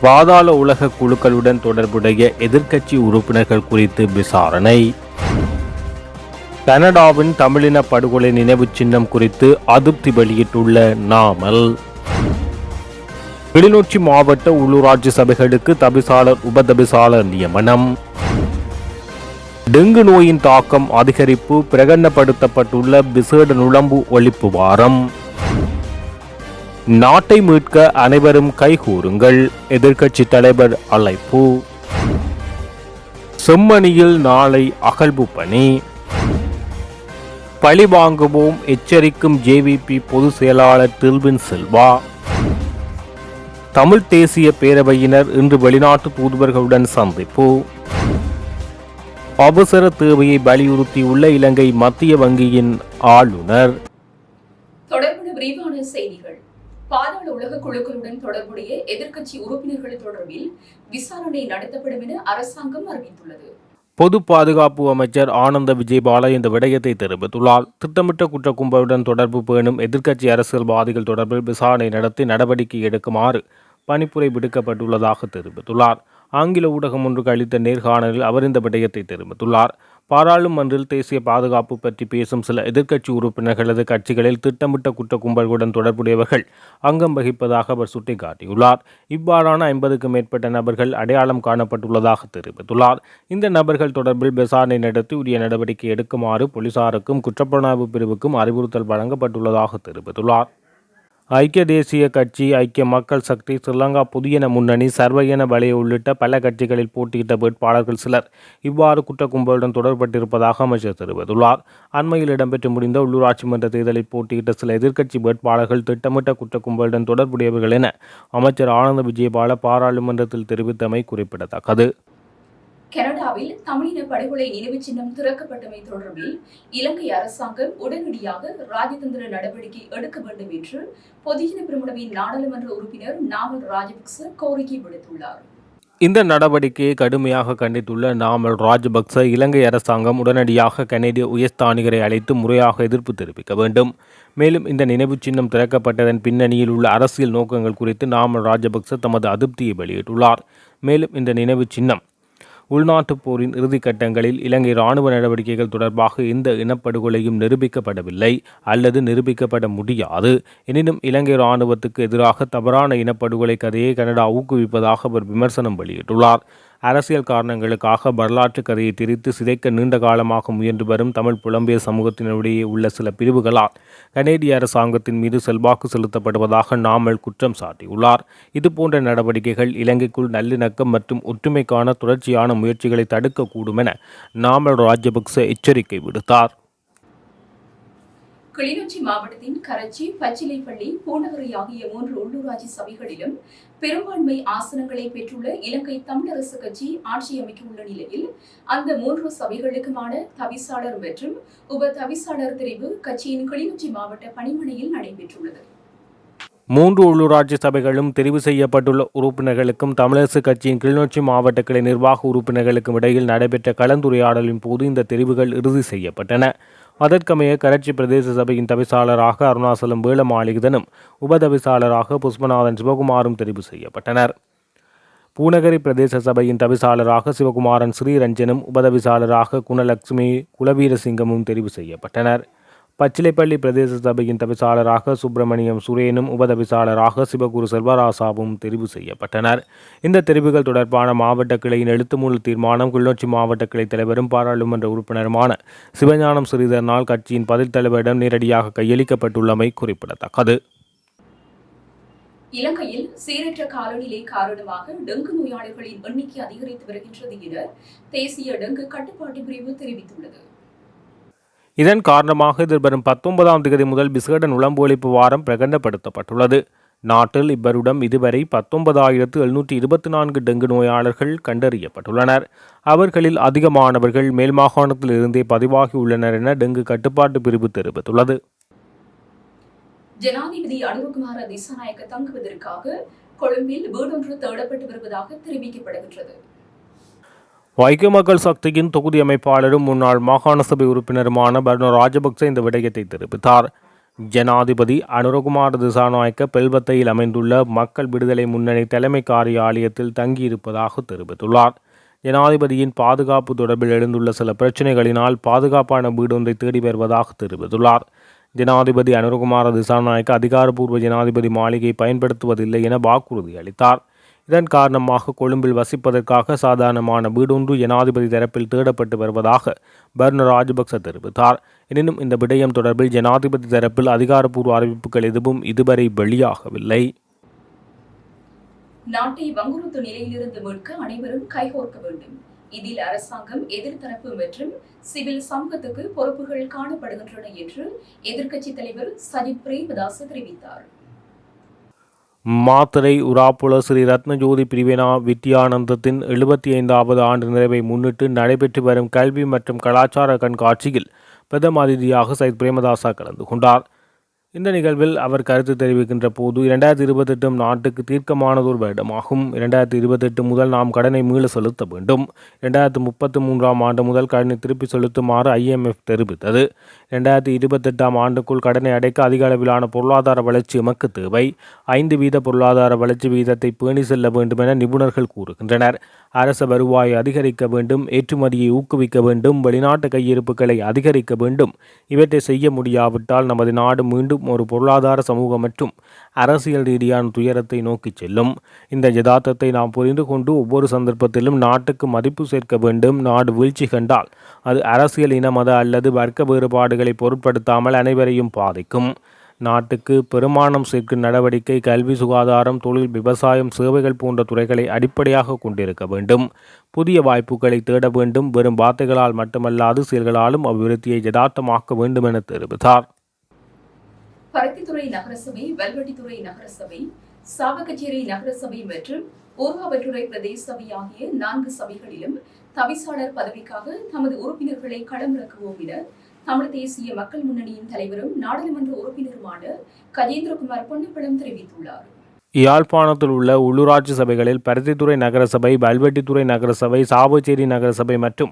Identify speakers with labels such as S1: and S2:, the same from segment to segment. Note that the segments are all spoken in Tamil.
S1: பாதாள உலக குழுக்களுடன் தொடர்புடைய எதிர்க்கட்சி உறுப்பினர்கள் குறித்து விசாரணை. கனடாவின் தமிழின படுகொலை நினைவு சின்னம் குறித்து அதிருப்தி வெளியிட்டுள்ள நாமல். கிளிநொச்சி மாவட்ட உள்ளூராட்சி சபைகளுக்கு தபிசாளர் உபதபிசாளர் நியமனம். டெங்கு நோயின் தாக்கம் அதிகரிப்பு பிரகடனப்படுத்தப்பட்டுள்ள விசேட நுழம்பு ஒழிப்பு வாரம். நாட்டை மீட்க அனைவரும் கைகூறுங்கள். எதிர்க்கட்சி தலைவர் அழைப்பு. செம்மணியில் நாளை அகழ்வு பணி. பழி வாங்குவோம் எச்சரிக்கும் ஜேவிபி பொதுச் செயலாளர் தில்வின் செல்வா. தமிழ் தேசிய பேரவையினர் இன்று வெளிநாட்டு தூதுவர்களுடன் சந்திப்பு. அவசர தேவையை வலியுறுத்தியுள்ள இலங்கை மத்திய வங்கியின் ஆளுநர்.
S2: தொடர்பான விரிவான செய்திகள். பாதாள உலக குழுக்களுடன் தொடர்புடைய எதிர்க்கட்சி உறுப்பினர்கள் தொடர்பில் விசாரணை நடத்தப்படும் என அரசாங்கம் அறிவித்துள்ளது.
S1: பொது பாதுகாப்பு அமைச்சர் ஆனந்த விஜயபால இந்த விடயத்தை தெரிவித்துள்ளார். திட்டமிட்ட குற்ற கும்பலுடன் தொடர்பு பேணும் எதிர்க்கட்சி அரசியல்வாதிகள் தொடர்பில் விசாரணை நடத்தி நடவடிக்கை எடுக்குமாறு பணிப்புரை விடுக்கப்பட்டுள்ளதாக தெரிவித்துள்ளார். ஆங்கில ஊடகம் ஒன்றுக்கு அளித்த நேர்காணலில் அவர் இந்த விடயத்தை தெரிவித்துள்ளார். பாராளுமன்றில் தேசிய பாதுகாப்பு பற்றி பேசும் சில எதிர்க்கட்சி உறுப்பினர்களது கட்சிகளில் திட்டமிட்ட குற்ற கும்பல்களுடன் தொடர்புடையவர்கள் அங்கம் வகிப்பதாக அவர் சுட்டிக்காட்டியுள்ளார். இவ்வாறான ஐம்பதுக்கும் மேற்பட்ட நபர்கள் அடையாளம் காணப்பட்டுள்ளதாக தெரிவித்துள்ளார். இந்த நபர்கள் தொடர்பில் விசாரணை நடத்தி உரிய நடவடிக்கை எடுக்குமாறு போலீசாருக்கும் குற்றப்புலனாய்வு பிரிவுக்கும் அறிவுறுத்தல் வழங்கப்பட்டுள்ளதாக தெரிவித்துள்ளார். ஐக்கிய தேசிய கட்சி ஐக்கிய மக்கள் சக்தி ஸ்ரீலங்கா புதியன முன்னணி சர்வயன வலைய உள்ளிட்ட பல கட்சிகளில் போட்டியிட்ட வேட்பாளர்கள் சிலர் இவ்வாறு குற்ற கும்பலுடன் தொடர்பட்டிருப்பதாக அமைச்சர் தெரிவித்துள்ளார். அண்மையில் இடம்பெற்று முடிந்த உள்ளூராட்சி மன்ற தேர்தலில் போட்டியிட்ட சில எதிர்க்கட்சி வேட்பாளர்கள் திட்டமிட்ட குற்ற கும்பலுடன் தொடர்புடையவர்கள் என அமைச்சர் ஆனந்த விஜயபால பாராளுமன்றத்தில் தெரிவித்தமை குறிப்பிடத்தக்கது.
S2: கனடாவில் தமிழின படுகொலை நினைவு சின்னம் திறக்கப்பட்டமை தொடர்பில் இலங்கை அரசாங்கம் உடனடியாக ராஜதந்திர நடவடிக்கை எடுக்க வேண்டும் என்று பொதுஜன பிரமுனவின் நாடாளுமன்ற உறுப்பினர் நாமல் ராஜபக்ச கோரிக்கை விடுத்துள்ளார்.
S1: இந்த நடவடிக்கையை கடுமையாக கண்டித்துள்ள நாமல் ராஜபக்ச இலங்கை அரசாங்கம் உடனடியாக கனேடிய உயர்ஸ்தானிகரை அழைத்து முறையாக எதிர்ப்பு தெரிவிக்க வேண்டும். மேலும் இந்த நினைவு சின்னம் திறக்கப்பட்டதன் பின்னணியில் உள்ள அரசியல் நோக்கங்கள் குறித்து நாமல் ராஜபக்ச தமது அதிருப்தியை வெளியிட்டுள்ளார். மேலும் இந்த நினைவு சின்னம் உள்நாட்டுப் போரின் இறுதிக்கட்டங்களில் இலங்கை இராணுவ நடவடிக்கைகள் தொடர்பாக எந்த இனப்படுகொலையும் நிரூபிக்கப்படவில்லை அல்லது நிரூபிக்கப்பட முடியாது. எனினும் இலங்கை இராணுவத்துக்கு எதிராக தவறான இனப்படுகொலை கதையை கனடா ஊக்குவிப்பதாக அவர் விமர்சனம் வெளியிட்டுள்ளார். அரசியல் காரணங்களுக்காக வரலாற்று கதையை திரித்து சிதைக்க நீண்ட காலமாக முயன்று வரும் தமிழ் புலம்பெயர் சமூகத்தினரிடையே உள்ள சில பிரிவுகளால் கனேடிய அரசாங்கத்தின் மீது செல்வாக்கு செலுத்தப்படுவதாக நாமல் குற்றம் சாட்டியுள்ளார். இதுபோன்ற நடவடிக்கைகள் இலங்கைக்குள் நல்லிணக்கம் மற்றும் ஒற்றுமைக்கான தொடர்ச்சியான முயற்சிகளை தடுக்கக்கூடும் என நாமல் ராஜபக்ச எச்சரிக்கை விடுத்தார்.
S2: கிளிநொச்சி மாவட்டத்தின் கரச்சி பச்சிலைப்பள்ளி பூநகரி ஆகிய மூன்று உள்ளூராட்சி சபைகளிலும் பெரும்பான்மை ஆசனங்களை பெற்றுள்ள இலங்கை தமிழரசு கட்சி ஆட்சி அமைக்கவுள்ள நிலையில் அந்த மூன்று சபைகளுக்குமான தவிசாளர் மற்றும் உப தவிசாளர் தெரிவு கட்சியின் கிளிநொச்சி மாவட்ட பணிமனையில் நடைபெற்றுள்ளது.
S1: மூன்று உள்ளூராட்சி சபைகளும் தெரிவு செய்யப்பட்டுள்ள உறுப்பினர்களுக்கும் தமிழரசு கட்சியின் கிளிநொச்சி மாவட்ட கிளை நிர்வாக உறுப்பினர்களுக்கும் இடையில் நடைபெற்ற கலந்துரையாடலின் போது இந்த தெரிவுகள் இறுதி செய்யப்பட்டன. அதற்கமைய கரட்சி பிரதேச சபையின் தவிசாளராக அருணாசலம் வேலமாளிகதனும் உபதவிசாளராக புஷ்பநாதன் சிவகுமாரும் தெரிவு செய்யப்பட்டனர். பூநகரி பிரதேச சபையின் தவிசாளராக சிவகுமாரன் ஸ்ரீரஞ்சனும் உபதவிசாளராக குணலட்சுமி குலவீரசிங்கமும் தெரிவு செய்யப்பட்டனர். பச்சிலைப்பள்ளி பிரதேச சபையின் தவிசாளராக சுப்பிரமணியம் சுரேனும் உபதவிசாளராக சிவகுரு செல்வராசாவும் தெரிவு செய்யப்பட்டனர். இந்த தெரிவுகள் தொடர்பான மாவட்ட கிளையின் எழுத்துமூல தீர்மானம் கிளிநொச்சி மாவட்ட கிளை தலைவரும் பாராளுமன்ற உறுப்பினருமான சிவஞானம் ஸ்ரீதரனால் கட்சியின் பதில் தலைவரிடம் நேரடியாக கையளிக்கப்பட்டுள்ளமை குறிப்பிடத்தக்கது.
S2: இலங்கையில் சீரற்ற காலநிலை காரணமாக டெங்கு நோயாளிகளின் எண்ணிக்கை அதிகரித்து வருகின்றது என தேசிய டெங்கு கட்டுப்பாட்டு பிரிவு தெரிவித்துள்ளது.
S1: இதன் காரணமாக எதிர்வரும் பத்தொன்பதாம் தேதி முதல் பிஸ்கடன் உளம்பொழிப்பு ஒழிப்பு வாரம் பிரகடனப்படுத்தப்பட்டுள்ளது நாட்டில் இவ்வருடம் இதுவரை பத்தொன்பதாயிரத்து எழுநூற்றி இருபத்தி நான்கு டெங்கு நோயாளர்கள் கண்டறியப்பட்டுள்ளனர். அவர்களில் அதிகமானவர்கள் மேல் மாகாணத்தில் இருந்தே பதிவாகியுள்ளனர் என டெங்கு கட்டுப்பாட்டு பிரிவு தெரிவித்துள்ளது.
S2: ஜனாதிபதி அனுரகுமார திசாநாயக்க தங்குவதற்காக கொழும்பில் வீடொன்று தேடப்பட்டு வருவதாக தெரிவிக்கப்படுகின்றது.
S1: ஐக்கிய மக்கள் சக்தியின் தொகுதி அமைப்பாளரும் முன்னாள் மாகாண சபை உறுப்பினருமான பர்னோ ராஜபக்ச இந்த விடயத்தை தெரிவித்தார். ஜனாதிபதி அனுரகுமார் திசாநாயக்க பெல்வத்தையில் அமைந்துள்ள மக்கள் விடுதலை முன்னணி தலைமை காரியாலயத்தில் தங்கியிருப்பதாக தெரிவித்துள்ளார். ஜனாதிபதியின் பாதுகாப்பு தொடர்பில் எழுந்துள்ள சில பிரச்சினைகளினால் பாதுகாப்பான வீடு ஒன்றை தேடி வருவதாக தெரிவித்துள்ளார். ஜனாதிபதி அனுரகுமார திசாநாயக்க அதிகாரப்பூர்வ ஜனாதிபதி மாளிகை பயன்படுத்துவதில்லை என வாக்குறுதி அளித்தார். இதன் காரணமாக கொழும்பில் வசிப்பதற்காக சாதாரணமான வீடொன்று ஜனாதிபதி தரப்பில் தேடப்பட்டு வருவதாக பர்ன ராஜபக்ச தெரிவித்தார். எனினும் இந்த விடயம் தொடர்பில் ஜனாதிபதி தரப்பில் அதிகாரப்பூர்வ அறிவிப்புகள் எதுவும் இதுவரை வெளியாகவில்லை.
S2: நாட்டை வங்குறுத்து நிலையிலிருந்து மீட்க அனைவரும் கைகோர்க்க வேண்டும். இதில் அரசாங்கம் எதிர்த்தரப்பு மற்றும் சிவில் சமூகத்துக்கு பொறுப்புகள் காணப்படுகின்றன என்று எதிர்க்கட்சித் தலைவர் சஜித் பிரேமதாஸ் தெரிவித்தார்.
S1: மாத்திரை உராப்புல ஸ்ரீ ரத்னஜோதி பிரிவினா வித்யானந்தத்தின் எழுபத்தி ஐந்தாவது ஆண்டு நிறைவை முன்னிட்டு நடைபெற்று வரும் கல்வி மற்றும் கலாச்சார கண்காட்சியில் பிரதம அதிதியாக சைத் பிரேமதாசா கலந்து கொண்டார். இந்த நிகழ்வில் அவர் கருத்து தெரிவிக்கின்ற போது இரண்டாயிரத்தி இருபத்தெட்டும் நாட்டுக்கு தீர்க்கமானதொரு வருடமாகும். இரண்டாயிரத்தி இருபத்தெட்டு முதல் நாம் கடனை மீள செலுத்த வேண்டும். இரண்டாயிரத்தி முப்பத்தி மூன்றாம் ஆண்டு முதல் கடனை திருப்பி செலுத்துமாறு ஐஎம்எஃப் தெரிவித்தது. இரண்டாயிரத்தி இருபத்தெட்டாம் ஆண்டுக்குள் கடனை அடைக்க அதிக அளவிலான பொருளாதார வளர்ச்சி எமக்கு தேவை. ஐந்து வீத பொருளாதார வளர்ச்சி வீதத்தை பேணி செல்ல வேண்டும் என நிபுணர்கள் கூறுகின்றனர். அரச வருவாயை அதிகரிக்க வேண்டும் ஏற்றுமதியை ஊக்குவிக்க வேண்டும் வெளிநாட்டு கையிருப்புகளை அதிகரிக்க வேண்டும். இவற்றை செய்ய முடியாவிட்டால் நமது நாடு மீண்டும் ஒரு பொருளாதார சமூகம் மற்றும் அரசியல் ரீதியான துயரத்தை நோக்கிச் செல்லும். இந்த யதார்த்தத்தை நாம் புரிந்து கொண்டு ஒவ்வொரு சந்தர்ப்பத்திலும் நாட்டுக்கு மதிப்பு சேர்க்க வேண்டும். நாடு வீழ்ச்சி கண்டால் அது அரசியல் இன மத அல்லது வர்க்க வேறுபாடுகளை பொருட்படுத்தாமல் அனைவரையும் பாதிக்கும். நாட்டுக்கு பெருமானம் சேர்க்கும் நடவடிக்கை கல்வி சுகாதாரம் தொழில் விவசாயம் சேவைகள் போன்ற துறைகளை அடிப்படையாக கொண்டிருக்க வேண்டும். புதிய வாய்ப்புகளை தேட வேண்டும். வெறும் வார்த்தைகளால் மட்டுமல்லாது செயல்களாலும் அபிவிருத்தியை யதார்த்தமாக்க வேண்டும் என தெரிவித்தார்.
S2: பருத்தித்துறை நகரசபை வல்வெட்டித்துறை நகரசபை சாவகச்சேரி நகரசபை மற்றும் ஊர்காவற்றுறை பிரதேச சபை ஆகிய நான்கு சபைகளிலும் தவிசாளர் பதவிக்காக தமது உறுப்பினர்களை களமிறக்குவோம் என தமிழ் தேசிய மக்கள் முன்னணியின் தலைவரும் நாடாளுமன்ற உறுப்பினருமான கஜேந்திரகுமார் பொன்னப்படம் தெரிவித்துள்ளார்.
S1: யாழ்ப்பாணத்தில் உள்ள உள்ளூராட்சி சபைகளில் பருத்தித்துறை நகரசபை பல்வெட்டித்துறை நகரசபை சாவச்சேரி நகரசபை மற்றும்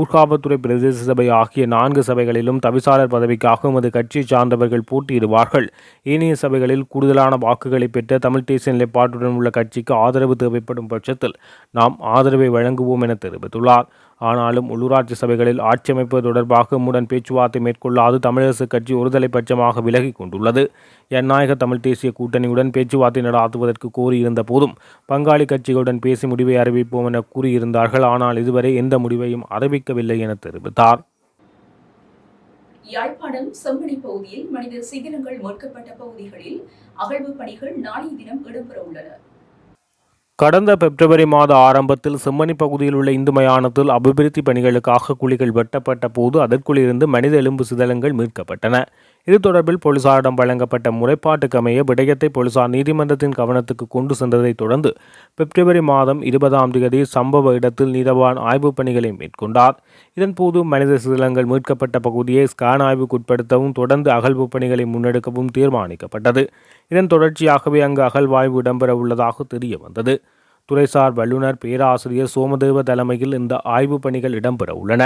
S1: ஊர்காவத்துறை பிரதேச சபை ஆகிய நான்கு சபைகளிலும் தவிசாளர் பதவிக்காக எமது கட்சியை சார்ந்தவர்கள் போட்டியிடுவார்கள். ஏனைய சபைகளில் கூடுதலான வாக்குகளை பெற்ற தமிழ் தேசிய நிலைப்பாட்டுடன் உள்ள கட்சிக்கு ஆதரவு தேவைப்படும் பட்சத்தில் நாம் ஆதரவை வழங்குவோம் என தெரிவித்துள்ளார். ஆனாலும் உள்ளூராட்சி சபைகளில் ஆட்சி அமைப்பது தொடர்பாக எம்முடன் பேச்சுவார்த்தை மேற்கொள்ளாது தமிழரசு கட்சி ஒருதலை பட்சமாக விலகிக் கொண்டுள்ளது. ஜனநாயக தமிழ் தேசிய கூட்டணியுடன் பேச்சுவார்த்தை நடாத்துவதற்கு கோரியிருந்த போதும் பங்காளி கட்சிகளுடன் பேசி முடிவை அறிவிப்போம் என கூறியிருந்தார்கள். ஆனால் இதுவரை எந்த முடிவையும் அறிவிக்கவில்லை என தெரிவித்தார்.
S2: யாழ்ப்பாணம் செம்மணி பகுதியில் மனித சிதிலங்கள் மீட்கப்பட்ட பகுதிகளில் அகழ்வு பணிகள் நாளைய தினம் இடம்பெற உள்ளன.
S1: கடந்த பிப்ரவரி மாத ஆரம்பத்தில் செம்மணி பகுதியில் உள்ள இந்து மயானத்தில் அபிவிருத்தி பணிகளுக்காக குழிகள் வெட்டப்பட்ட போது அதற்குள் இருந்து மனித எலும்பு சிதலங்கள் மீட்கப்பட்டன. இது தொடர்பில் போலீசாரிடம் வழங்கப்பட்ட முறைப்பாட்டுக்கமைய விடயத்தை போலீசார் நீதிமன்றத்தின் கவனத்துக்கு கொண்டு சென்றதைத் தொடர்ந்து பிப்ரவரி மாதம் இருபதாம் தேதி சம்பவ இடத்தில் நீதவான் ஆய்வுப் பணிகளை மேற்கொண்டார். இதன்போது மனித சிதிலங்கள் மீட்கப்பட்ட பகுதியை ஸ்கேன் ஆய்வுக்குட்படுத்தவும் தொடர்ந்து அகழ்வு பணிகளை முன்னெடுக்கவும் தீர்மானிக்கப்பட்டது. இதன் தொடர்ச்சியாகவே அங்கு அகழ்வாய்வு இடம்பெற உள்ளதாக தெரிய வந்தது துறைசார் வல்லுநர் பேராசிரியர் சோமதேவ தலைமையில் இந்த ஆய்வுப் பணிகள் இடம்பெற உள்ளன.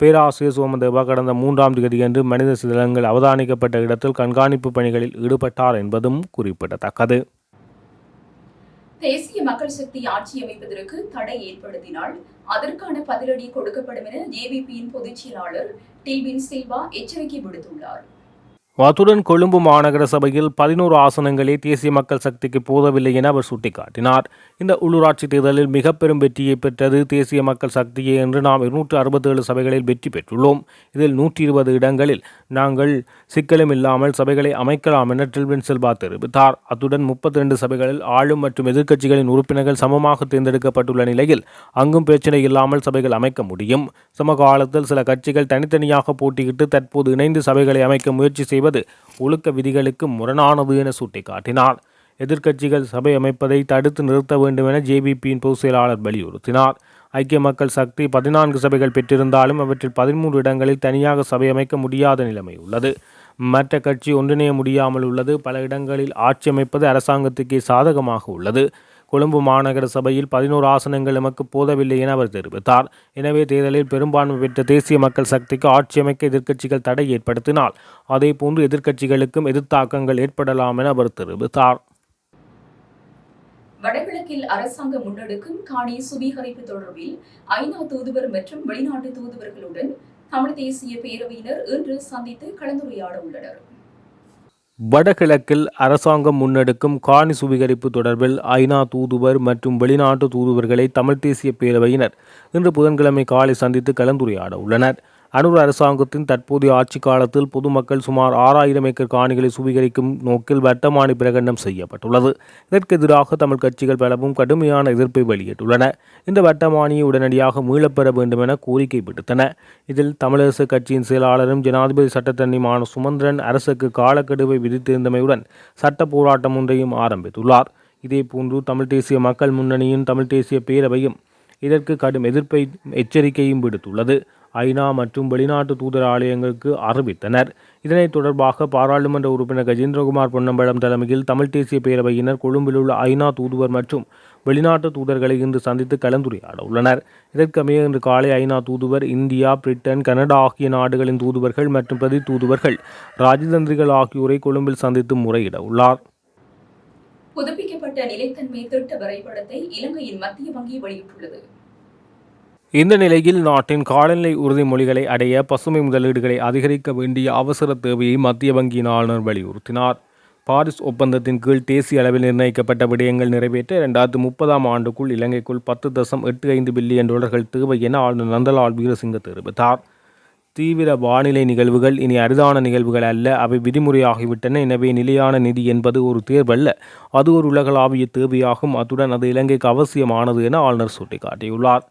S1: பேராசிரியர் சோமதேவா கடந்த மூன்றாம் தேதியன்று மனித சிதலங்கள் அவதானிக்கப்பட்ட இடத்தில் கண்காணிப்பு பணிகளில் ஈடுபட்டார் என்பதும் குறிப்பிடத்தக்கது.
S2: தேசிய மக்கள் சக்தி ஆட்சி அமைப்பதற்கு தடை ஏற்படுத்தினால் அதற்கான பதிலடி கொடுக்கப்படும் என ஜேவிபியின் பொதுச் செயலாளர் டில்பின் சில்வா எச்சரிக்கை விடுத்துள்ளார்.
S1: அத்துடன் கொழும்பு மாநகர சபையில் பதினோரு ஆசனங்களே தேசிய மக்கள் சக்திக்கு போதவில்லை என அவர் சுட்டிக்காட்டினார். இந்த உள்ளூராட்சி தேர்தலில் மிக பெரும் வெற்றியை பெற்றது தேசிய மக்கள் சக்தியே என்று நாம் இருநூற்று அறுபத்தேழு சபைகளில் வெற்றி பெற்றுள்ளோம். இதில் நூற்றி இருபது இடங்களில் நாங்கள் சிக்கலும் இல்லாமல் சபைகளை அமைக்கலாம் என டில்வின் செல்வா தெரிவித்தார். அத்துடன் முப்பத்தி ரெண்டு சபைகளில் ஆளும் மற்றும் எதிர்க்கட்சிகளின் உறுப்பினர்கள் சமமாக தேர்ந்தெடுக்கப்பட்டுள்ள நிலையில் அங்கும் பிரச்சனை இல்லாமல் சபைகள் அமைக்க முடியும். சமகாலத்தில் சில கட்சிகள் தனித்தனியாக போட்டியிட்டு தற்போது இணைந்து சபைகளை அமைக்க முயற்சி செய்ய செய்வது ஒழுக்க விதிகளுக்கு முரணானது என சுட்டிக்காட்டினார். எதிர்க்கட்சிகள் சபை அமைப்பதை தடுத்து நிறுத்த வேண்டும் என ஜேபிபியின் பொதுச் செயலாளர் வலியுறுத்தினார். ஐக்கிய மக்கள் சக்தி பதினான்கு சபைகள் பெற்றிருந்தாலும் அவற்றில் பதிமூன்று இடங்களில் தனியாக சபை அமைக்க முடியாத நிலைமை உள்ளது. மற்ற கட்சி ஒன்றிணைய முடியாமல் உள்ளது. பல இடங்களில் ஆட்சி அமைப்பது அரசாங்கத்துக்கே சாதகமாக உள்ளது. கொழும்பு மாநகர சபையில் பதினோரு ஆசனங்கள் எமக்கு போதவில்லை என அவர் தெரிவித்தார். எனவே தேர்தலில் பெரும்பான்மை பெற்ற தேசிய மக்கள் சக்திக்கு ஆட்சி அமைக்க எதிர்க்கட்சிகள் தடை ஏற்படுத்தினால் அதேபோன்று எதிர்க்கட்சிகளுக்கும் எதிர்த்தாக்கங்கள் ஏற்படலாம் என அவர் தெரிவித்தார்.
S2: வடகிழக்கில் அரசாங்கம் முன்னெடுக்கும் காணி சுவீகரிப்பு தொடர்பில் ஐநா தூதுவர் மற்றும் வெளிநாட்டு தூதுவர்களுடன் தமிழ் தேசிய பேரவையினர் இன்று சந்தித்து கலந்துரையாட உள்ளனர்
S1: வடகிழக்கில் அரசாங்கம் முன்னெடுக்கும் காணி சுவீகரிப்பு தொடர்பில் ஐநா தூதுவர் மற்றும் வெளிநாட்டு தூதுவர்களை தமிழ் தேசிய பேரவையினர் இன்று புதன்கிழமை காலை சந்தித்து கலந்துரையாட உள்ளனர் அனுர் அரசாங்கத்தின் தற்போதைய ஆட்சி காலத்தில் பொதுமக்கள் சுமார் ஆறாயிரம் ஏக்கர் காணிகளை சுவீகரிக்கும் நோக்கில் வட்டமானி பிரகடனம் செய்யப்பட்டுள்ளது. இதற்கு எதிராக தமிழ் கட்சிகள் பலவும் கடுமையான எதிர்ப்பை வெளியிட்டுள்ளன. இந்த வட்டமானியை உடனடியாக மீளப்பெற வேண்டும் என கோரிக்கை விடுத்தன. இதில் தமிழரசு கட்சியின் செயலாளரும் ஜனாதிபதி சட்டத்தன்னிமான சுமந்திரன் அரசுக்கு காலக்கெடுவை விதித்திருந்தமையுடன் சட்ட போராட்டம் ஒன்றையும் ஆரம்பித்துள்ளார். இதேபோன்று தமிழ் தேசிய மக்கள் முன்னணியின் தமிழ் தேசிய பேரவையும் இதற்கு கடும் எதிர்ப்பை எச்சரிக்கையும் விடுத்துள்ளது. ஐநா மற்றும் வெளிநாட்டு தூதர் ஆலயங்களுக்கு அறிவித்தனர். இதனைத் தொடர்பாக பாராளுமன்ற உறுப்பினர் கஜேந்திரகுமார் பொன்னம்பலம் தலைமையில் தமிழ் தேசிய பேரவையினர் கொழும்பில் உள்ள ஐநா தூதுவர் மற்றும் வெளிநாட்டு தூதர்களை இன்று சந்தித்து கலந்துரையாட உள்ளனர் இதற்கமைய இன்று காலை ஐநா தூதுவர் இந்தியா பிரிட்டன் கனடா ஆகிய நாடுகளின் தூதுவர்கள் மற்றும் பிரதி தூதுவர்கள் ராஜதந்திரிகள் ஆகியோரை கொழும்பில் சந்தித்து முறையிட உள்ளார்
S2: புதுப்பிக்கப்பட்ட நிலைத்தன்மை திட்ட வரைபடத்தை இலங்கையின் மத்திய வங்கி வெளியிட்டுள்ளது.
S1: இந்த நிலையில் நாட்டின் காலநிலை உறுதிமொழிகளை அடைய பசுமை முதலீடுகளை அதிகரிக்க வேண்டிய அவசர தேவையை மத்திய வங்கியின் ஆளுநர் வலியுறுத்தினார். பாரிஸ் ஒப்பந்தத்தின் கீழ் தேசிய அளவில் நிர்ணயிக்கப்பட்ட விடயங்கள் நிறைவேற்ற இரண்டாயிரத்து முப்பதாம் ஆண்டுக்குள் இலங்கைக்குள் பத்து தசம் எட்டு ஐந்து பில்லியன் டாலர்கள் தேவை என ஆளுநர் நந்தலால் வீரசிங்க தெரிவித்தார். தீவிர வானிலை நிகழ்வுகள் இனி அரிதான நிகழ்வுகள் அல்ல அவை விதிமுறையாகிவிட்டன. எனவே நிலையான நிதி என்பது ஒரு தேர்வல்ல அது ஒரு உலகளாவிய தேவையாகும். அத்துடன் அது இலங்கைக்கு அவசியமானது என ஆளுநர் சுட்டிக்காட்டியுள்ளார்.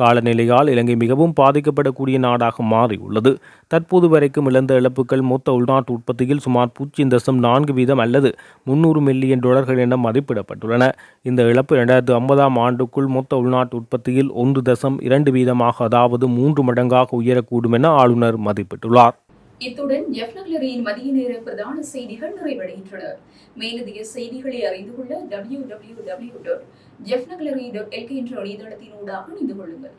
S1: காலநிலையால் இலங்கை மிகவும் பாதிக்கப்படக்கூடிய நாடாக மாறியுள்ளது. தற்போது வரைக்கும் இழந்த இழப்புகள் மொத்த உள்நாட்டு உற்பத்தியில் சுமார் பூஜ்ஜியம் தசம் நான்கு வீதம் அல்லது முன்னூறு மில்லியன் டாலர்கள் என மதிப்பிடப்பட்டுள்ளன. இந்த இழப்பு இரண்டாயிரத்து ஐம்பதாம் ஆண்டுக்குள் மொத்த உள்நாட்டு உற்பத்தியில் ஒன்று தசம் இரண்டு வீதமாக அதாவது மூன்று மடங்காக உயரக்கூடும் என ஆளுநர் மதிப்பிட்டுள்ளார்.
S2: இத்துடன் ஜெஃப்னக்லரியின் மதிய நேர பிரதான செய்திகள் நிறைவடைகின்றன. மேலதிக செய்திகளை அறிந்து கொள்ள டபிள்யூ டபிள்யூ டபிள்யூ டாட் ஜெஃப்னக்லரி டாட் எல்கே என்ற இணையதளத்தினூடாக இணைந்து கொள்ளுங்கள்.